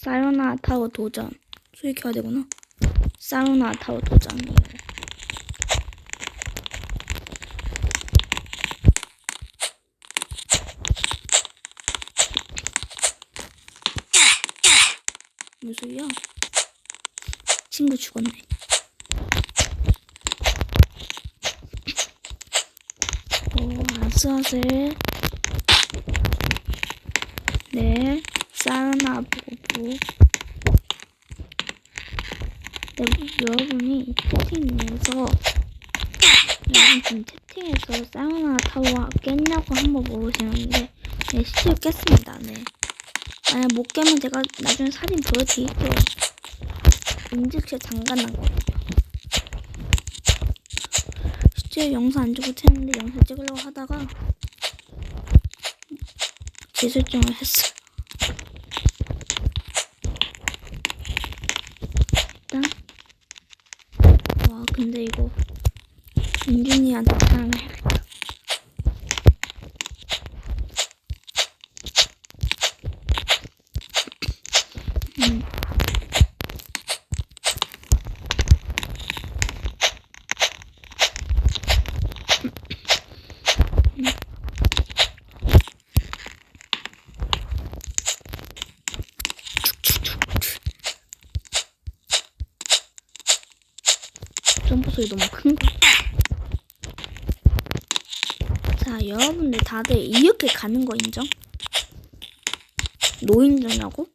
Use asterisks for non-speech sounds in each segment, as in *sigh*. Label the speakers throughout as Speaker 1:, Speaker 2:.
Speaker 1: 사요나 타워 도전. 수익해야 되구나. 사요나 타워 도전이에요. 무슨 소리야? 친구 죽었네. 오, 아슬아슬. 네, 보고. 네, 여러분이 채팅에서 여러분 지금 채팅에서 사우나 타워 깼냐고 한번 물으시는데 네, 실제로 깼습니다. 네. 만약 못 깨면 제가 나중에 사진 보여드릴게요. 인증체 잠깐 났거든요. 실제 영상 안 찍고 쳤는데 영상 찍으려고 하다가 재설정을 했어요. 일단 와 근데 이거 민준이한테 사랑을 해 점프 소리 너무 큰 거. 자, 여러분들 다들 이렇게 가는 거 인정? 노인정이라고?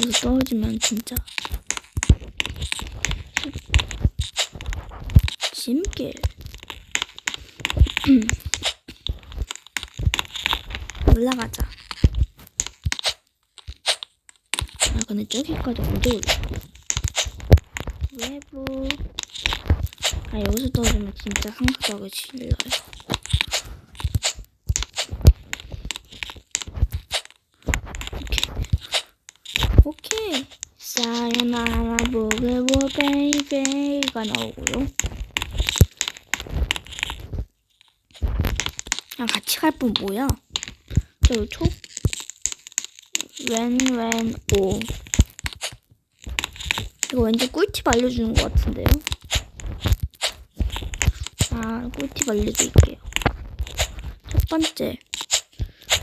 Speaker 1: 이거 떨어지면 진짜 짐길 *clears throat* 올라가자. 아 근데 저기까지 올라? 외부 아 여기서 떨어지면 진짜 상상하기 질러요. 사요나라 보게보 베이베이가 나오고요. 아 같이 갈 분 뭐야? 저 초? 웬웬 오. 이거 왠지 꿀팁 알려주는 것 같은데요? 아 꿀팁 알려드릴게요. 첫 번째.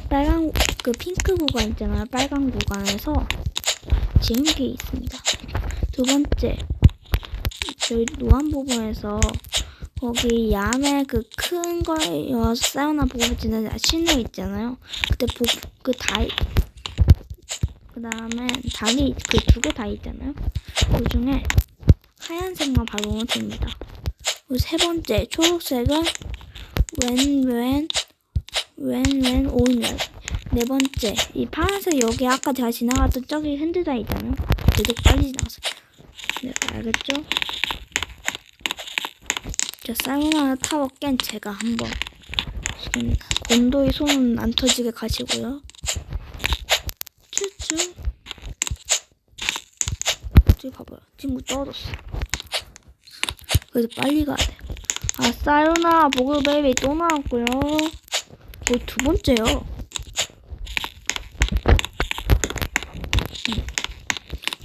Speaker 1: 빨간 그 핑크 구간 있잖아요. 빨간 구간에서 지름길이 있습니다. 두 번째. 저희 노안 부분에서 거기 야매 그큰 거여 사우나 보고 지는 신호 있잖아요. 그때 보, 그 다이 그 다음에 다리 그두 개 다 있잖아요. 그 중에 하얀색만 바르면 됩니다. 그리고 세 번째 초록색은 웬웬 웬웬 오인열. 네 번째 이 파란색 여기 아까 제가 지나갔던 저기 핸드다 있잖아요. 되게 빨리 지나갔어요. 네 알겠죠? 자 사우나 타워 깬 제가 한번 지금 곤도의 손은 안 터지게 가시고요. 쭈쭈. 저기 봐봐요. 친구 떨어졌어. 그래서 빨리 가야 돼. 아, 사요나 보글 베이비 또 나왔고요. 거의 두 번째요. 음.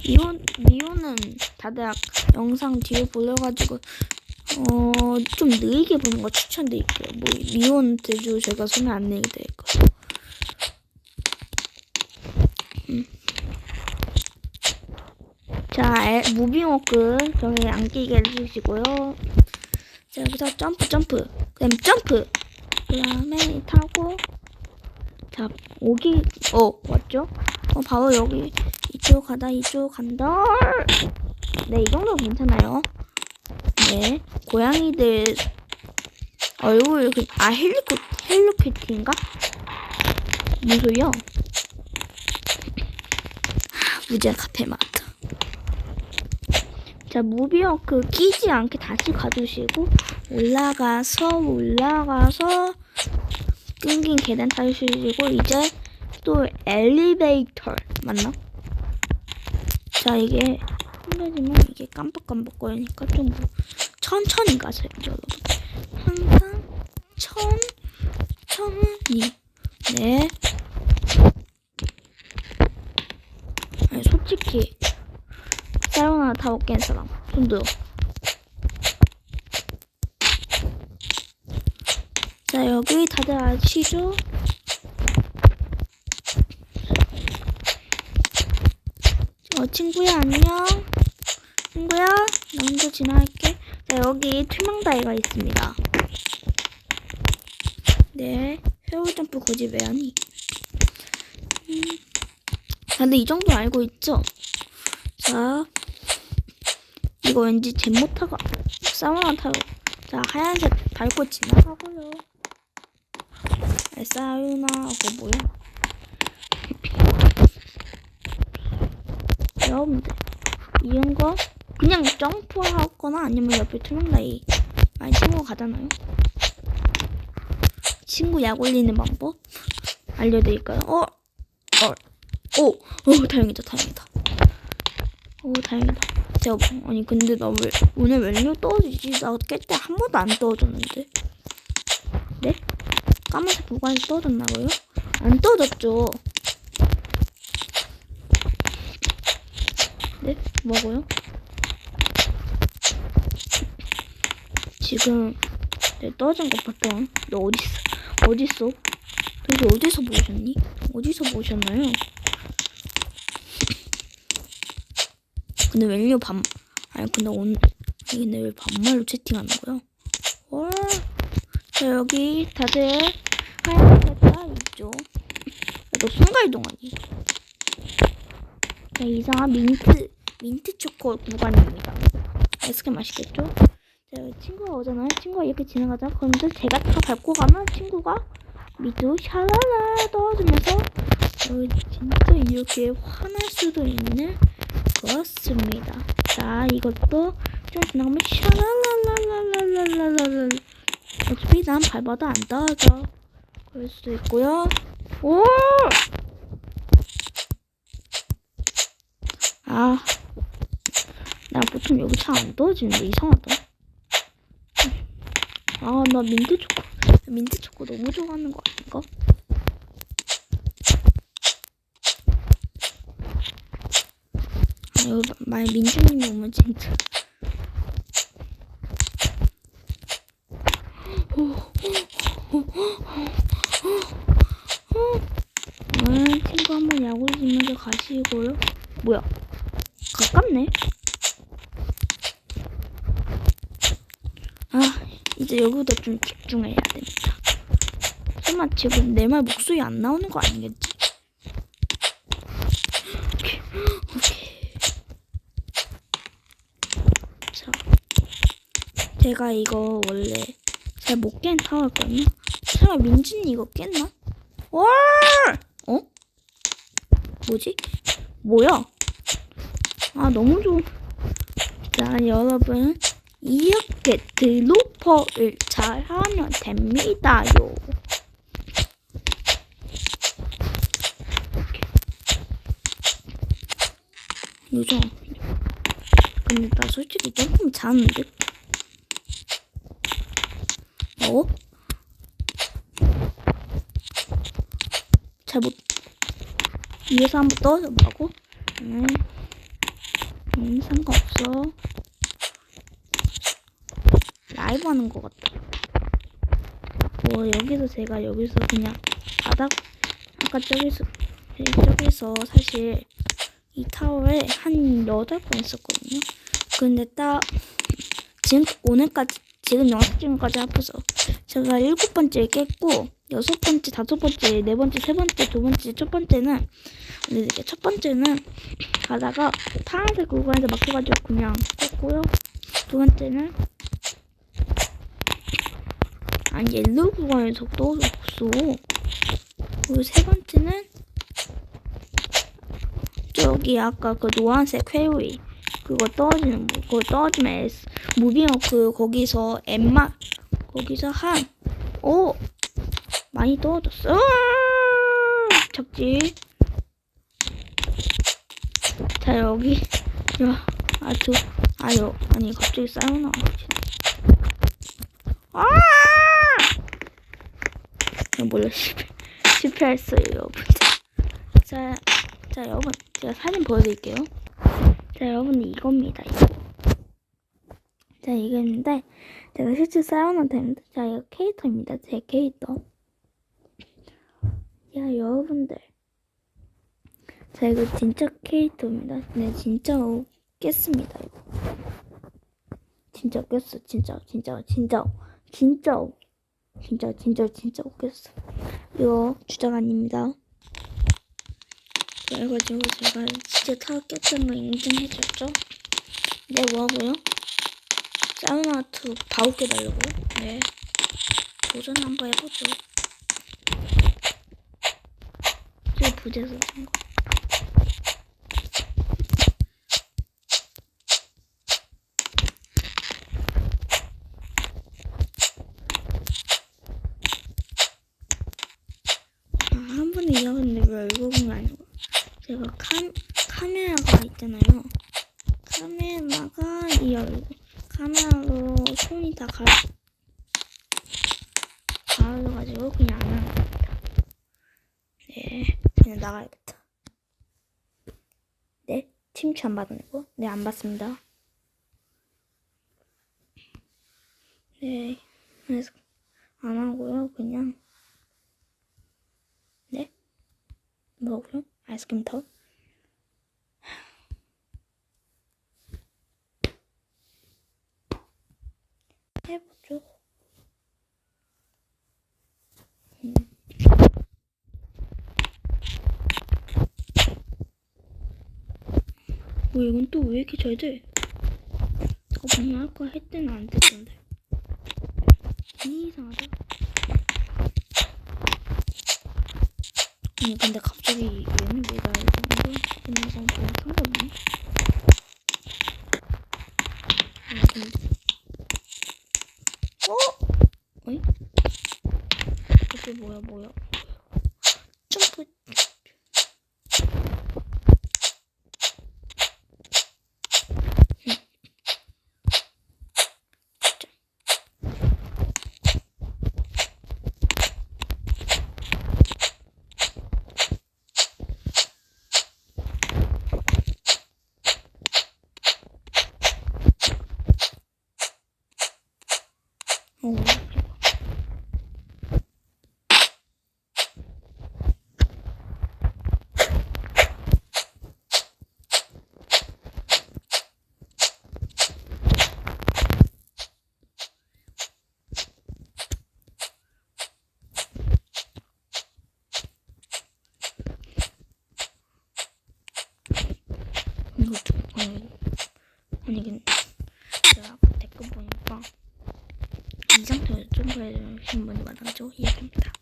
Speaker 1: 미온, 미온은 다들 약- 영상 뒤에 보려가지고, 어, 좀 느리게 보는 거 추천드릴게요. 뭐, 미온 대주 제가 손에 안 내게 될 거예요. 자, 에, 무빙워크 저기 안 끼게 해주시고요. 자, 여기서 점프, 점프. 그다음 점프. 그 다음에 타고. 자, 오기, 어, 왔죠? 어, 바로 여기. 이쪽 가다, 이쪽 간다. 네, 이 정도 괜찮아요. 네, 고양이들 얼굴, 그, 아, 헬리코, 헬로키티인가? 무슨 소리야? 하, 무지한 카페 마트. 자, 무비워크 끼지 않게 다시 가주시고 올라가서 올라가서 끊긴 계단 타주시고 이제 또 엘리베이터 맞나? 자, 이게 힘들지만 이게 깜빡깜빡 거리니까 좀 천천히 가세요, 여러분. 항상 천천히. 네. 솔직히 사요나라 타워 깬 사람 손 들어. 자 여기 다들 아시죠? 어 친구야 안녕. 친구야 나 먼저 지나갈게. 자 여기 투명다이가 있습니다. 네 회오리 점프 고집 왜 하니? 음. 근데 이 정도 알고 있죠? 자 이거 왠지 잼모타가 사우나 타고 자 하얀색 밟고 지나가고요. 아, 사우나 그거 뭐야? 여러분들 이런 거 그냥 점프하거나 아니면 옆에 투명라이 많이 친구가 가잖아요. 친구 약 올리는 방법 알려드릴까요? 어, 어, 오, 오, 다행이다, 다행이다. 오, 다행이다. 제가 아니 근데 나 왜 오늘 웬일 떨어지지? 나 깰 때 한 번도 안 떨어졌는데. 네? 까만색 구간에서 떨어졌나고요? 안 떨어졌죠. 네? 뭐고요? 지금 내 떨어진 거 봤던 너 어딨어? 어딨어? 도대체 어디서 보셨니? 어디서 보셨나요? 근데 웬일 반 아니 근데 오늘 아니 근데 왜 반말로 채팅하는 거야? 와, 자 여기 다들 하얀색 다 있죠? 야, 너 순간 이동하니? 자 이상한 민트 민트 초코 구간입니다. 아이스크림 맛있겠죠? 자 여기 친구가 오잖아요. 친구가 이렇게 지나가자. 그런데 제가 다 밟고 가면 친구가 밑으로 샤랄라 떨어지면서 어, 진짜 이렇게 화날 수도 있는 그렇습니다. 자, 이것도 좀 지나가면 샤랄랄랄랄랄랄랄랄 어차피 난 밟아도 안 떨어져. 그럴 수도 있고요. 오! 아, 나 보통 여기 잘 안 떨어지는데 이상하다. 아, 나 민트 초코, 민트 초코 너무 좋아하는 거 아닌가? 여기 만약 민주님이 오면 진짜. 아, 친구 한 번 야구 지면서 가시고요. 뭐야? 가깝네. 아, 이제 여기보다 좀 집중해야 됩니다. 설마 지금 내 말 목소리 안 나오는 거 아니겠지? 오케이, 오케이. 자, 제가 이거 원래 잘 못 깬 타워였거든요. 설마 민준이 이거 깼나? 와! 어? 뭐지? 뭐야? 아 너무 좋. 자 여러분 이렇게 드로퍼를 잘 하면 됩니다요. 요즘 근데 나 솔직히 조금 자는데. 어? 잘못 위에서 한번 보고? 음, 음 상관없어. 라이브 하는 것 같다. 뭐 여기서 제가 여기서 그냥 바닥 아까 저기서 저기서 사실 이 타워에 한 여덟 번 했었거든요. 근데 딱 지금 오늘까지 지금 영상 찍은까지 합해서 제가 일곱 번째 깼고 여섯 번째, 다섯 번째, 네 번째, 세 번째, 두 번째, 첫 번째는 이게 첫 번째는 가다가 파란색 구간에서 막혀가지고 그냥 깼고요. 두 번째는 아니 옐로우 구간에서 떨어졌어. 그리고 세 번째는 저기 아까 그 노란색 회오리 그거 떨어지는 거 그거 떨어지면 S 무빙어크 거기서 엠마 거기서 한 오 많이 떨어졌어. 으아! 잡지. 자 여기 야 아주 아유 아니 갑자기 싸우나 아! 몰라 *laughs* 실패 실패했어요 여러분. 자, 자 여러분 제가 사진 보여드릴게요. 자 여러분 이겁니다 이거. 자 이거인데 제가 실제 사용한다입니다. 자 이거 캐릭터입니다. 제 캐릭터. 야 여러분들. 자 이거 진짜 캐릭터입니다. 네 진짜 깼습니다 이거. 진짜 깼어 진짜 진짜 진짜 진짜 진짜 진짜 진짜 웃겼어. 이거 주작 아닙니다. 그래가지고 제가 진짜 다 깼던 거 인증해줬죠. 네 뭐하고요? 사우나투 바우 깨달라고? 네. 도전 한번 해보죠. 저 부재서 된 거. 아, 한 번에 이어갔는데 왜 읽어본 게 아니고 제가 카, 카메라가 있잖아요. 카메라가 이 얼굴 카메라로 손이 다 가, 가려가지고 그냥 안 하는 겁니다 네 그냥 나가야겠다. 네 팀치 안 받아내고? 네 안 받습니다. 네 그래서 안 하고요 그냥. 네? 뭐라고요? 아이스크림 더? 해보죠. 음. 뭐 이건 또 왜 이렇게 잘 돼? 저거 방금 아까 할 때는 안 됐던데. 이상하다. 아니 근데 갑자기 얘는 왜 나를 보는 거야? 그냥 좀 그냥 상관없네. 아니 근데 어? 어이? 이게 뭐야 뭐야? 점프. 어. 이거 좀 아니 근데 제가 댓글 보니까 이 상태에서 점프해 주신 분이 많아죠 이해합니다.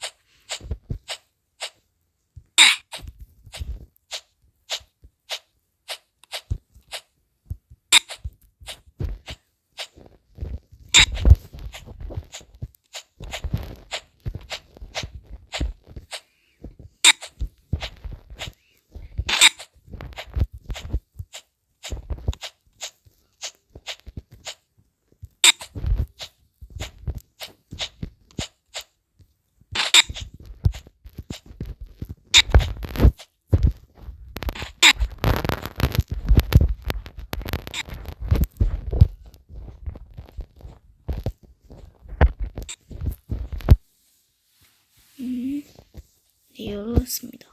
Speaker 1: 네, 이유로 씁니다.